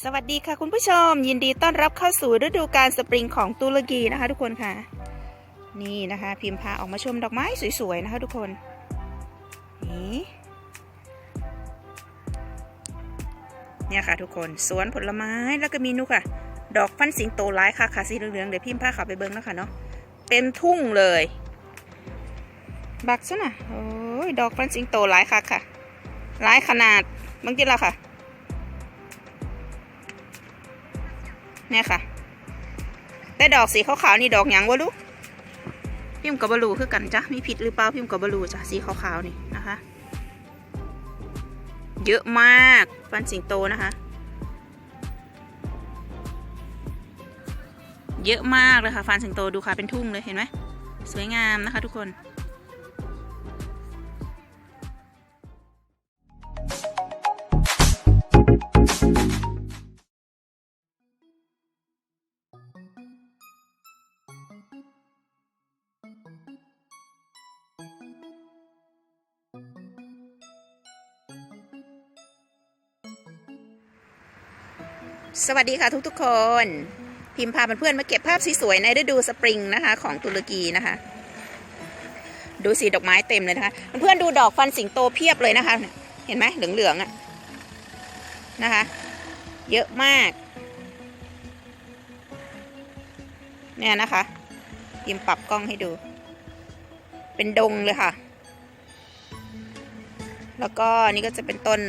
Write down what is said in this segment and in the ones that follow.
สวัสดีค่ะคุณผู้ชม ยินดีต้อนรับเข้าสู่ฤดูกาลสปริงของตุรกีนะคะ ทุกคนค่ะ นี่นะคะ พิมพ์พาออกมาชมดอกไม้สวยๆนะคะ ทุกคนนี่เนี่ยค่ะ ทุกคนสวนผลไม้แล้วก็มีนุกค่ะ ดอกฟันสิงโตร้ายค่ะค่ะสีเหลืองๆเดี๋ยวพิมพ์พาขับไปเบิ้งแล้วค่ะเนาะเต็มทุ่งเลย บักซะนะโอ้ยดอกฟันสิงโตร้ายค่ะค่ะร้ายขนาดบางทีละค่ะ เนี่ยค่ะ แต่ดอกสีขาวๆนี่ดอกหยังวะลูกพิมกับบลูคือกันจ้ะมีผิดหรือเปล่าพิมกับบลูจ้ะสีขาวๆนี่นะคะ เยอะมากฟันสิงโตนะคะ เยอะมากเลยค่ะฟันสิงโตดูค่ะเป็นทุ่งเลยเห็นไหมสวยงามนะคะทุกคน สวัสดีค่ะทุกๆคน พิมพ์พาเพื่อนๆมาเก็บภาพสวยๆในฤดูสปริงนะคะ ของตุรกีนะคะ ดูสีดอกไม้เต็มเลยนะคะเพื่อนๆดูดอกฟันสิงโตเพียบเลยนะคะ เห็นไหมเหลืองๆอะนะคะ เยอะมาก เนี่ยนะคะพิมปรับกล้องให้ดู เป็นดงเลยค่ะ แล้วก็นี่ก็จะเป็นต้น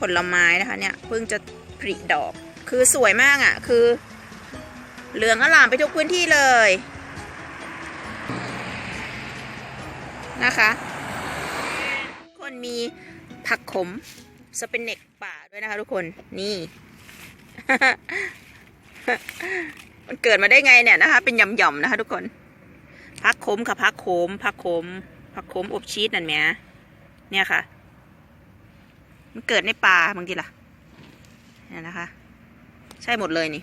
ผลไม้นะคะเนี่ยเพิ่งจะ ผลิดอก คือสวยมากอะ่ะ คือ เหลืองอลามไปทุกพื้นที่เลยนะคะ คนมีผักขมสเปนเน็กป่าด้วยนะคะทุกคนนี่ มันเกิดมาได้ไงเนี่ยนะคะ เป็นหย่อมๆนะคะทุกคนผักขมค่ะผักขมผักขมผักขมอบชีสนั่นแหมเนี่ยค่ะ มันเกิดในป่าบางทีล่ะ นี่ยนะคะ ใช่หมดเลยนี่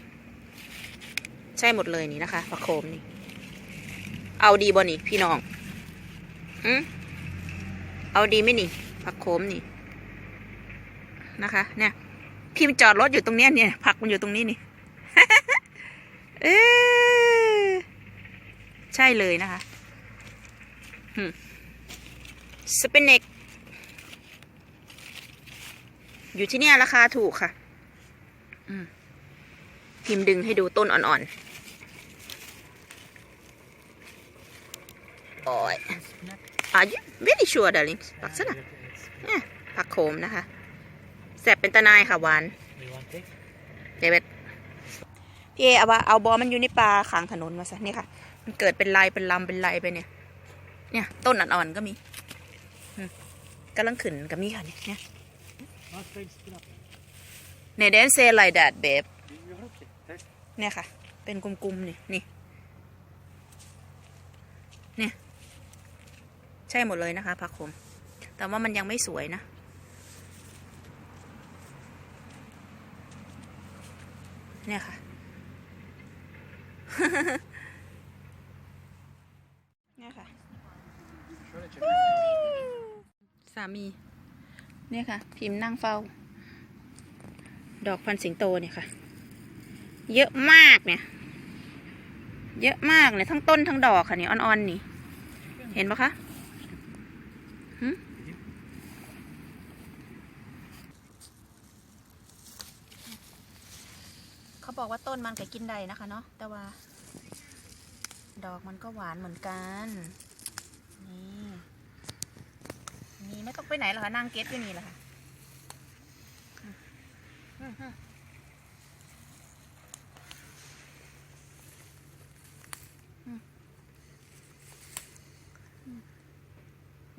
ใช่หมดเลยนี่นะคะผักโขมนี่ เอาดีบ่นี่พี่น้องอืมเอาดีไหมนี่ผักโขมนี่นะคะ เนี่ยพี่มันจอดรถอยู่ตรงเนี้ยเนี่ย ผักมันอยู่ตรงนี้นี่เออใช่เลยนะคะสเปนเน็กอยู่ที่เนี่ยราคาถูกค่ะ พิมพ์ดึงให้ดูต้นอ่อนๆโอ้ย Are you very sure darling ปักซะนะเนี่ยผักโขมนะคะแสบเป็นตะนายค่ะหวานเดวิดพี่เอเอาว่าเอาบอมันอยู่ในป่าขางถนนมาซะนี่ค่ะ มันเกิดเป็นลายเป็นลำเป็นลายไปเนี่ย เนี่ยต้นอ่อนๆก็มีอืมกำลังขึ้นก็มีค่ะเนี่ย เนี่ย Not very still up. ในเดนเซไลดัดเบบ You want it? That's เนี่ยค่ะ เป็นกลุ่มๆนี่นี่ เนี่ย ใช่หมดเลยนะคะผักขม แต่ว่ามันยังไม่สวยนะ เนี่ยค่ะ เนี่ยค่ะ สามี เนี่ยค่ะ พิมพ์นั่งเฝ้า ดอกพันสิงโตเนี่ยค่ะ เยอะมากเนี่ย เยอะมากเนี่ยทั้งต้นทั้งดอกค่ะนี่อ่อนๆนี่ เห็นปะคะเขาบอกว่าต้นมันก็กินได้นะคะเนาะแต่ว่า ดอกมันก็หวานเหมือนกันนี่นี่ไม่ต้องไปไหนหรอกค่ะนั่งเก็ตอยู่นี่แหละค่ะ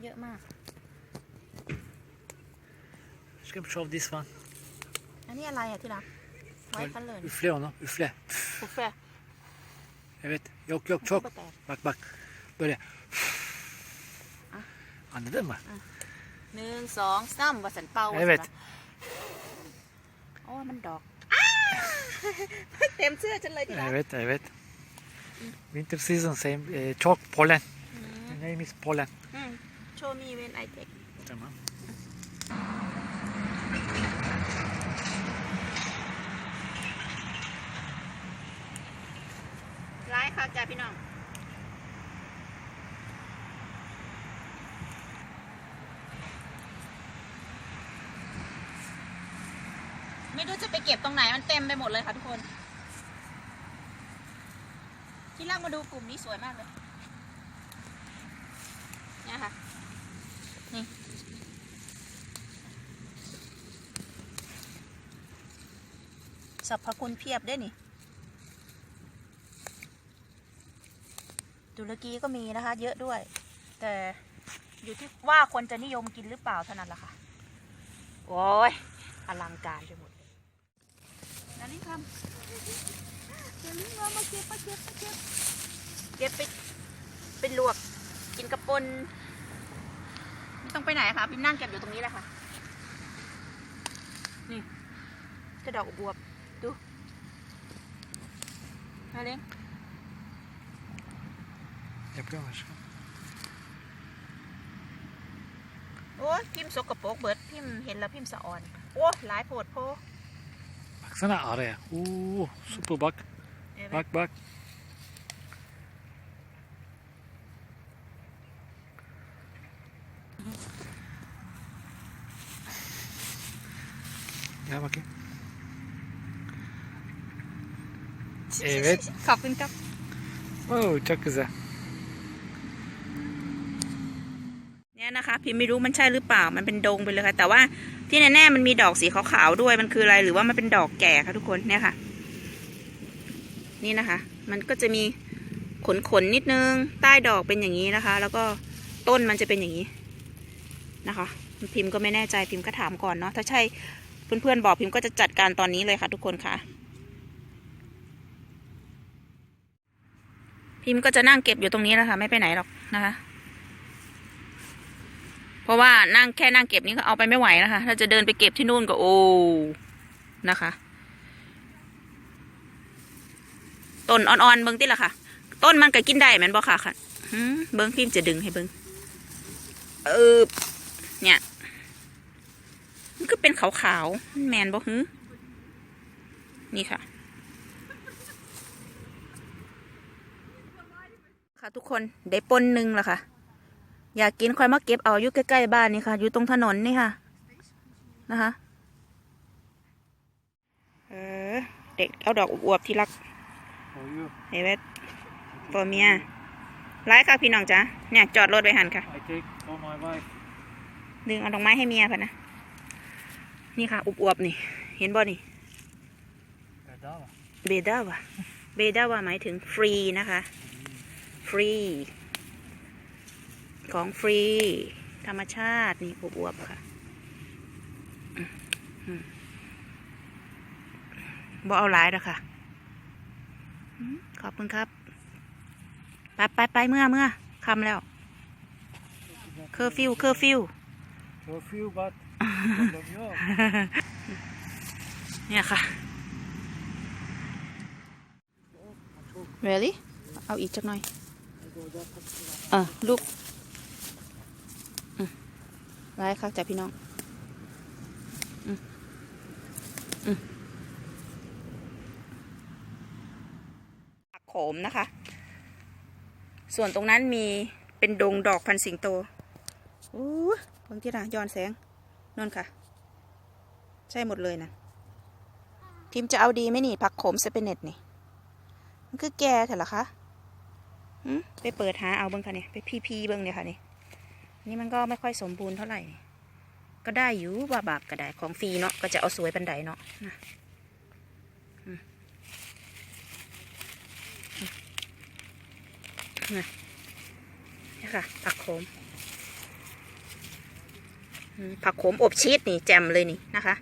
เยอะมาก Ska vi prova this one? อันนี้อะไรอ่ะที่รักไว้คันเลย Üfle onu, üfle. บุฟเฟ่ Evet, yok yok çok. ก็แตก Bak bak, böyle. Ah. Anladın mı? หนึ่งสองสามวัสันเป่า Evet. โอ้ย มันดอกเต็มเสื้อฉันเลยทีละ Evet evet. Winter season same e, çok polen. My name is polen. โชว์มีเวนไอเทค Tamam. ร้ายค่ะจ้าพี่น้อง เก็บตรงไหนมันเต็มไปหมดเลยค่ะทุกคน ที่แรกมาดูกลุ่มนี้สวยมากเลยเนี่ยค่ะนี่สรรพคุณเพียบด้วยนี่ตุรกีก็มีนะคะ เยอะด้วย แต่อยู่ที่ว่าคนจะนิยมกินหรือเปล่าเท่านั้นแหละค่ะ โอ้ยอลังการไปหมด เลยนั่นนี่ทำเดี๋ยวนี้มามาเก็บมาเก็บมาเก็บเก็บไปเป็นลวกกินกระปนไม่ต้องไปไหนค่ะพิมนั่งเก็บอยู่ตรงนี้แหละค่ะ นี่จะดอกบวบดูมาเล้ง Yapıyorum aşkım. โอ้ยพิมพ์สกปรกเบิดพิมพ์เห็นแล้วพิมพ์สะอ่อน โอ้หลายโพดโพ Baksana araya. Oo, super bak. เห็นไหม Bak bak. Gel bakayım. Evet. ขอบคุณครับ Oo, çok güzel. เนี่ยนะคะ พิมไม่รู้มันใช่หรือเปล่ามันเป็นดงไปเลยค่ะ แต่ว่าที่แน่ๆมันมีดอกสีขาวๆด้วยมันคืออะไรหรือว่ามันเป็นดอกแก่ค่ะทุกคนเนี่ยค่ะ นี่นะคะ มันก็จะมีขนขนๆนิดนึง ใต้ดอกเป็นอย่างนี้นะคะ แล้วก็ต้นมันจะเป็นอย่างนี้นะคะ พิมพ์ก็ไม่แน่ใจพิมพ์ก็ถามก่อนเนาะถ้าใช่เพื่อนๆบอกพิมพ์ก็จะจัดการตอนนี้เลยค่ะ ทุกคนค่ะ พิมพ์ก็จะนั่งเก็บอยู่ตรงนี้แหละค่ะไม่ไปไหนหรอกนะคะ เพราะว่านั่งแค่นั่งเก็บนี้ก็เอาไปไม่ไหวนะคะ ถ้าจะเดินไปเก็บที่นู่นก็โอ้นะคะ ต้นอ่อนๆเบิ้งติละค่ะ ต้นมันก็กินได้แมันบ่ค่ะค่ะหืมเบิ้งพิมพ์จะดึงให้เบิ้งเออเนี่ยมันก็เป็นขาวๆมันแมนบ่หือนี่ค่ะ ค่ะทุกคนได้ปนหนึ่งละค่ะ อยากกินค่อยมาเก็บเอาอยู่ใกล้ๆบ้านนี่ค่ะ อยู่ตรงถนนนี่ค่ะ นะคะเออเด็กเอาดอกอวบๆที่รัก Oyu. เฮเวตตัวเมียไล่ค่ะพี่น้องจ้ะเนี่ยจอดรถไปหันค่ะ I take for my wife. ดึงเอาดอกไม้ให้เมียค่ะนะ นี่ค่ะอวบๆนี่ เห็นบ่นี่ Bedava. เบดาวะเบดาวะหมายถึงฟรีนะคะ ฟรี ของฟรี ธรรมชาติ นี่อวบๆค่ะอืมอืมบ่เอาหลายแล้วค่ะอืมขอบคุณครับไปไปไปเมื่อเมื่อคำแล้วเคอร์ฟิวเคอร์ฟิว Curfew but problem yok. เนี่ยค่ะ really เอาอีกจักหน่อยเออลูกอืม ไล่คักจ้ะพี่น้องอืมอืมผักโขมนะคะ ส่วนตรงนั้นมีเป็นดงดอกพันสิงโตอู้บางที่นะย้อนแสงนั่นค่ะ ใช่หมดเลยนะทีมจะเอาดีไหมนี่ ผักโขมสเปเนตนี่ มันคือแกเถอะเหรอคะหืมไปเปิดหาเอาเบิ้งค่ะเนี่ยไปพีพีเบิ้งเนี่ยค่ะนี่ นี่มันก็ไม่ค่อยสมบูรณ์เท่าไหร่ ก็ได้อยู่บาบากก็ได้ของฟรีเนาะก็จะเอาสวยบันไดเนาะนี่ค่ะ ผักโขมอืมผักโขมอบชีสนี่แจ่มเลยนี่นะคะ